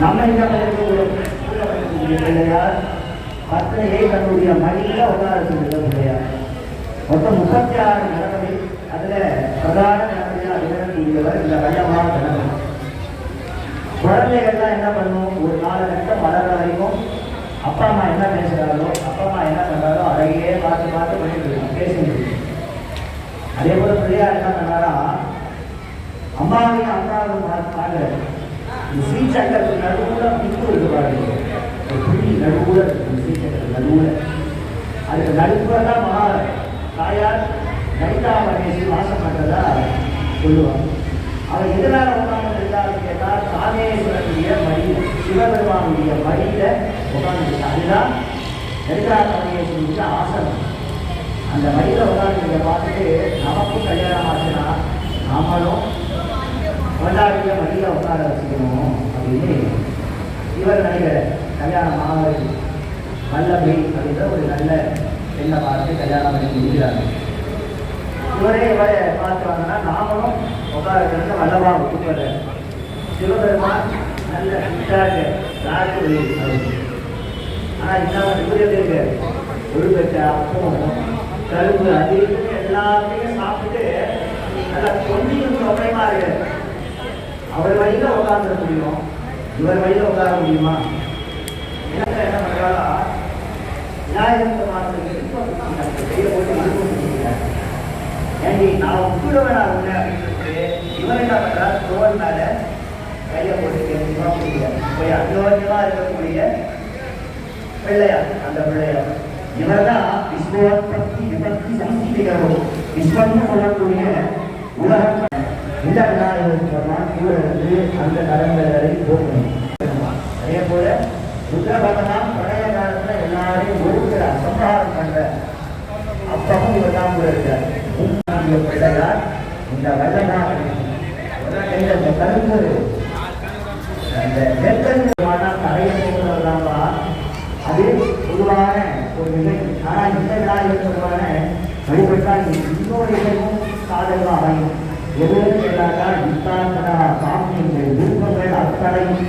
நம்ம இந்த பிள்ளையார் பத்திரையை தன்னுடைய மடியில உட்கார பிள்ளையார் மொத்தம் முப்பத்தி ஆறு கணபதி அதில் பிரதான கணபதியா விளங்கக்கூடியவர் இந்த வல்லமாக கணபதி குழந்தைகள்லாம் என்ன பண்ணும் ஒரு நாலு கட்டம் வளர்ற வரைக்கும் அப்பா அம்மா என்ன பேசுறாரோ அப்பா அம்மா என்ன பண்றாரோ அதையே பார்த்து பார்த்து பண்ணிட்டு பேசிட்டு அதே போல் பிள்ளையார் என்ன பண்ணாரா அம்மாவையும் அம்மாவையும் பார்த்து பார்க்கறது இந்த சீச்சக்கத்துக்கு நடுவுல பிப்பு இருக்கு பாருங்க ஒரு புள்ளி நடுவுல இருக்கு சீச்சக்கத்துக்கு நடுவுல அதுக்கு நடுப்புல தான் மகா தாயார் லலிதா மகேஷி வாசம் பண்றதா சொல்லுவாங்க அவர் எதனால உட்கார்ந்து இருந்தாருன்னு கேட்டால் காமேஸ்வரனுடைய மடியில் சிவபெருமானுடைய மடியில உட்கார்ந்து அதுதான் லலிதா மகேஸ்வரனுடைய ஆசனம் அந்த மடியில உட்கார்ந்து பார்த்துட்டு நமக்கும் கல்யாணம் ஆச்சுன்னா நாமளும் கொண்டாடிய மடியில உட்கார வச்சுக்கணும் அப்படின்னு இவர் நடிகர் கல்யாணம் ஆகிறது வல்லபி அப்படின்ற ஒரு நல்ல பெண்ணை பார்த்து கல்யாணம் பண்ணி முடிக்கிறாங்க. இவரே இவரை பார்க்குறாங்கன்னா நாமளும் உட்கார வல்லவா கூப்பிடுற சிவபெருமான் நல்ல ஃபிட்டாக ராஜு ஆனால் இன்னும் இவர் இருக்கு? ஒரு பெற்ற அப்பம் கரும்பு அது எல்லாத்தையும் சாப்பிட்டு நல்லா கொஞ்சம் சொப்பயமா இருக்கு. அவர் வழியில் உட்கார்ந்துட முடியும்? இவர் வழியில் உட்கார முடியுமா? எனக்கு என்ன பண்றாரா விநாயகர் பெருமானுக்கு கையில ஏண்டி நான் உட்கிடுவேன் நான் உன்னை அப்படின்னு சொல்லிட்டு இவர் என்ன பண்றாரு தோல் மேலே கையை போட்டு கேட்டுமா முடியாது போய் அந்தோன்யமா இருக்கக்கூடிய பிள்ளையார் அந்த பிள்ளையார் இவர் தான் விஸ்வோத்பத்தி விபத்தி சம்ஸ்கிருதம் விஸ்வம்னு சொல்லக்கூடிய உலகம் இந்த விநாயகர் பெருமான் இவர் வந்து அந்த கடன்களை போகணும். அதே போல ருத்ரபகவான் பழைய காலத்துல எல்லாரையும் ஒருங்கிற சம்ஹாரம் பண்ற அப்பவும் இவர் தான் கூட இருக்கார். பிள்ளையார் இந்த வல்லமாக இந்த கருப்பு அந்த ದಾದಾ ವಿಪಾಸನ சாமி என்ற விருப்பங்கள் அத்தனையும்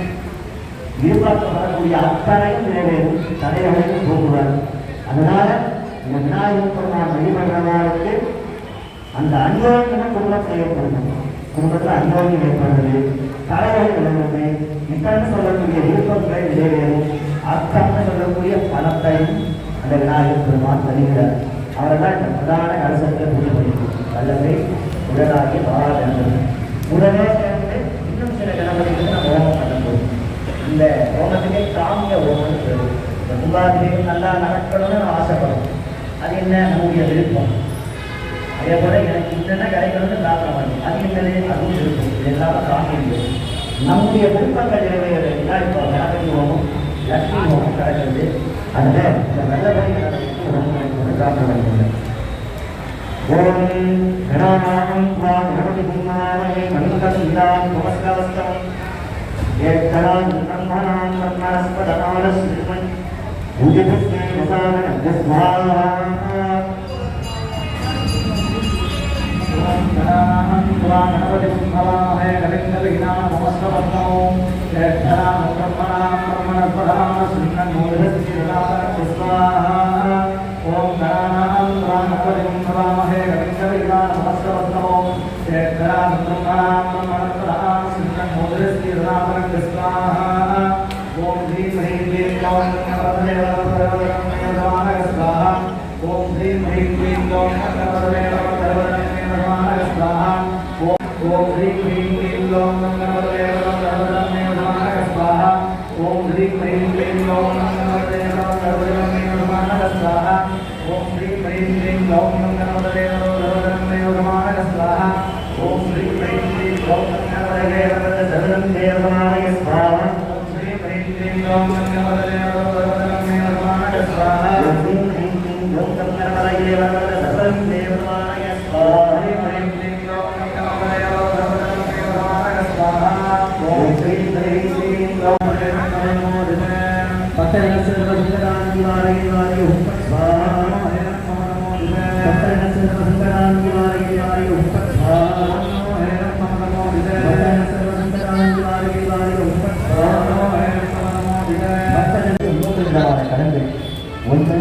விருப்பப்படக்கூடிய அத்தனையும் நிறைவேறும் தடையடைந்து போகிறார் அதனால இந்த விநாயகர் பெருமான் வழிபடுறவர்களுக்கு அந்த அந்யோன்யம் குடும்பம் செய்யப்படுது குடும்பத்தில் அந்யோன்யம் ஏற்படுறது தலைவரை விளங்குது இத்தனை சொல்லக்கூடிய விருப்பங்கள் நிறைவேறும். அத்தனை சொல்லக்கூடிய பணத்தையும் அந்த விநாயகர் பெருமான் தருகிறார். அவர்தான் பிரதான அரசத்தை புரிதப்படுகிறது அல்லது உடனாகி மாறாதது உடனே சேர்ந்து இன்னும் சில கணபதிகளுக்கு நம்ம ஹோமம் பண்ணும்போது. இந்த ஹோமத்துக்கே காமிய ஹோமம் இந்த கும்பாபிஷேகம் நல்லா நடக்கணும்னு நம்ம ஆசைப்படும் அது என்ன? நம்முடைய விருப்பம். அதே போல் எனக்கு என்னென்ன கிடைக்கணும்னு பிரார்த்தனை பண்ணி. அது என்னது? அதுவும் இருக்கும் இதெல்லாம் காமியம் நம்முடைய விருப்பங்கள் நிறைவேறதுன்னா இப்போ கணபதி ஹோமம் லட்சுமி ஹோமம் கிடக்கிறது. அந்த நல்லபடி ధనానాం త్వా భవతి భూమావహే మనుకసీదాం భవస్కవస్తం యద్ధనాం బ్రహ్మణాం బ్రహ్మణస్పదనాలస్మృతిమన్ భూజభృష్ణే రసానగస్వాహ ధనానాం త్వా గణపతి భూమావహే గవిందవిహినాం భవస్కవస్తం యద్ధనాం బ్రహ్మణాం బ్రహ్మణస్పదనాలస్మృతిమన్ భూజభృష్ణే రసానగస్వాహ ఓం ధనానాం త్వా గణపతి భూమావహే ओम ह्रीं क्लीं क्लीं लौं गणपतये नमः स्वाहा। ओम ह्रीं क्लीं क्लीं लौं गणपतये नमः स्वाहा। ओम ह्रीं क्लीं क्लीं लौं गणपतये नमः स्वाहा। ओम ह्रीं क्लीं क्लीं लौं गणपतये ஒன்று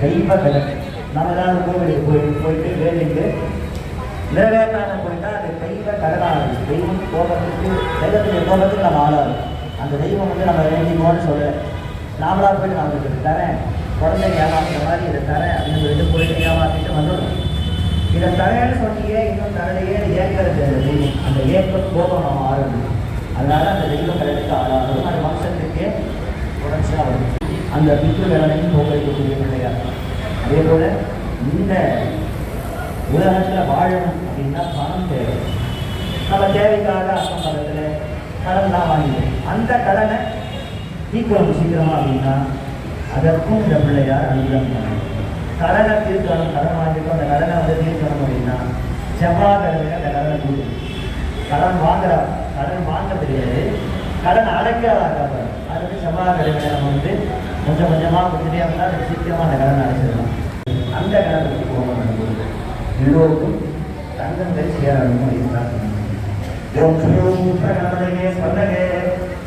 தெய்வ கடன் நம்ம ஏதாவது கோவிலுக்கு போய் போயிட்டு வேலைக்கு நிறைவேற்றாம போயிட்டா அது தெய்வ கடனாகுது தெய்வம் கோபத்துக்கு தெய்வத்துடைய கோபத்துக்கு நம்ம ஆளாகும் அந்த தெய்வம் வந்து நம்ம வேண்டிக்கோன்னு சொல்ல நாமளாக போயிட்டு நான் உங்களுக்கு தரேன். குழந்தை ஏமாத்துற மாதிரி இதை தரேன் அப்படின்னு சொல்லிட்டு போயிட்டு ஏமாற்றிட்டு வந்துடும் இதை தரேன்னு சொன்னீங்க இன்னும் தரலையே ஏற்கிறது அந்த அந்த ஏற்ப கோபம் நம்ம ஆரம்பிக்கும் அதனால அந்த தெய்வம் கடலுக்கு ஆளாகும் அது வம்சத்துக்கே தொடர்ச்சியாக வரும் அந்த பித்து வேலையும் போக்கடிக்கக்கூடிய பிள்ளையார் அதே போல் இந்த உலகத்தில் வாழணும் அப்படின்னா பணம் தேவை. நம்ம தேவைக்காக அக்கம் பக்கத்தில் கடன்லாம் வாங்கிடுவோம் அந்த கடனை தீர்க்கணும் சீக்கிரமா அப்படின்னா அதற்கும் இந்த பிள்ளையார் அனுகிரம் பண்ணணும். கடனை தீர்க்கணும் கடன் வாங்கிட்டோம் அந்த கடனை வந்து தீர்க்கணும் அப்படின்னா செவ்வாய்க்கிழமையில அந்த கடனை கொடுக்கும் கடன் வாங்குறா கடன் வாங்க தெரியாது. கடன் அடைக்கிறதாக்க அதுக்கு செவ்வாய்க்கிழமையில நம்ம வந்து கொஞ்சம் கொஞ்சமாக கொடுத்துட்டே இருந்தால் அது சீக்கிரமாக அந்த கடன் அடைச்சிடலாம். அந்த கடனுக்கு போகணும் நடக்குது எல்லோருக்கும் தங்கங்கள் சேரணும் அப்படின்னு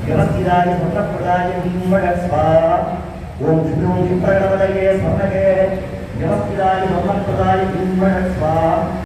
व्यवस्थिताय सतप्रदाय बिम्बड स्वाहा ओम श्रीं चित्तकमलये स्वर्णके व्यवस्थिताय सतप्रदाय बिम्बड स्वाहा